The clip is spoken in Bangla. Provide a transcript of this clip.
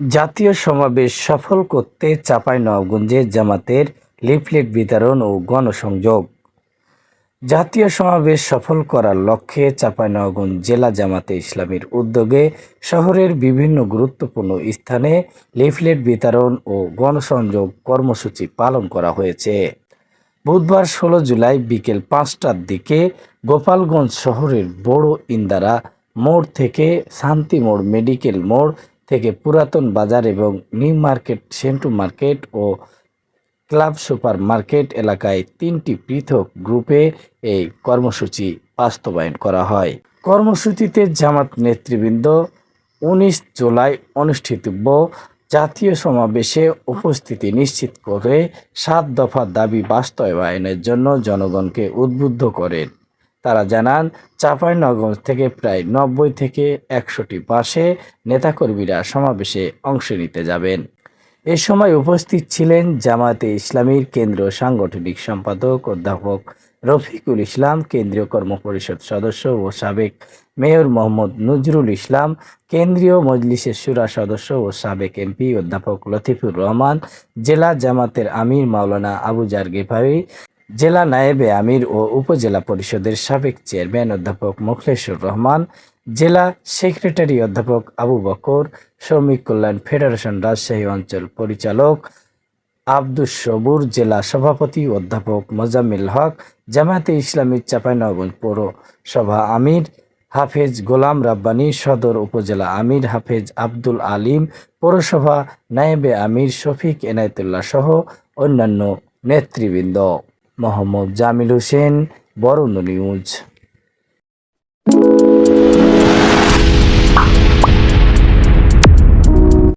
জাতীয় সমাবেশ সফল করতে চাঁপাইনবাবগঞ্জে জামাতের লিফলেট বিতরণ ও গণসংযোগ। জাতীয় সমাবেশ সফল করার লক্ষ্যে চাঁপাইনবাবগঞ্জ জেলা জামাতে ইসলামীর উদ্যোগে শহরের বিভিন্ন গুরুত্বপূর্ণ স্থানে লিফলেট বিতরণ ও গণসংযোগ কর্মসূচি পালন করা হয়েছে। বুধবার ষোলো জুলাই বিকেল পাঁচটার দিকে গোপালগঞ্জ শহরের বড় ইন্দারা মোড় থেকে শান্তি মোড়, মেডিকেল মোড় থেকে পুরাতন বাজার এবং নিউ মার্কেট, সেন্টু মার্কেট ও ক্লাব সুপার মার্কেট এলাকায় তিনটি পৃথক গ্রুপে এই কর্মসূচি বাস্তবায়ন করা হয়। কর্মসূচিতে জামাত নেতৃবৃন্দ উনিশ জুলাই অনুষ্ঠিতব্য। জাতীয় সমাবেশে উপস্থিতি নিশ্চিত করে সাত দফা দাবি বাস্তবায়নের জন্য জনগণকে উদ্বুদ্ধ করেন। তারা জানান, চাঁপাইনগর থেকে প্রায় নব্বই থেকে একশোটি বাসে নেতাকর্মীরা সমাবেশে অংশ নিতে যাবেন। এ সময় উপস্থিত ছিলেন জামাতে ইসলামীর কেন্দ্রীয় সাংগঠনিক সম্পাদক অধ্যাপক রফিকুল ইসলাম, কেন্দ্রীয় কর্মপরিষদ সদস্য ও সাবেক মেয়র মোহাম্মদ নজরুল ইসলাম, কেন্দ্রীয় মজলিসের সুরা সদস্য ও সাবেক এমপি অধ্যাপক লতিফুর রহমান, জেলা জামাতের আমির মাওলানা আবু জার গেফারি জেলা নায়েবে আমির ও উপজেলা পরিষদের সাবেক চেয়ারম্যান অধ্যাপক মোখলেসুর রহমান, জেলা সেক্রেটারি অধ্যাপক আবু বকর, শ্রমিক কল্যাণ ফেডারেশন রাজশাহী অঞ্চল পরিচালক আব্দুস সবুর, জেলা সভাপতি অধ্যাপক মোজাম্মিল হক, জামায়াতে ইসলামী চাঁপাইনবাবগঞ্জ পৌরসভা আমির, হাফেজ গোলাম রাব্বানী, সদর উপজেলা আমির হাফেজ আব্দুল আলিম, পৌরসভা নায়েবে আমির শফিক এনায়েতুল্লাহ সহ অন্যান্য নেতৃবৃন্দ। মোহাম্মদ জামিল হোসেন বরুণ নিউজ।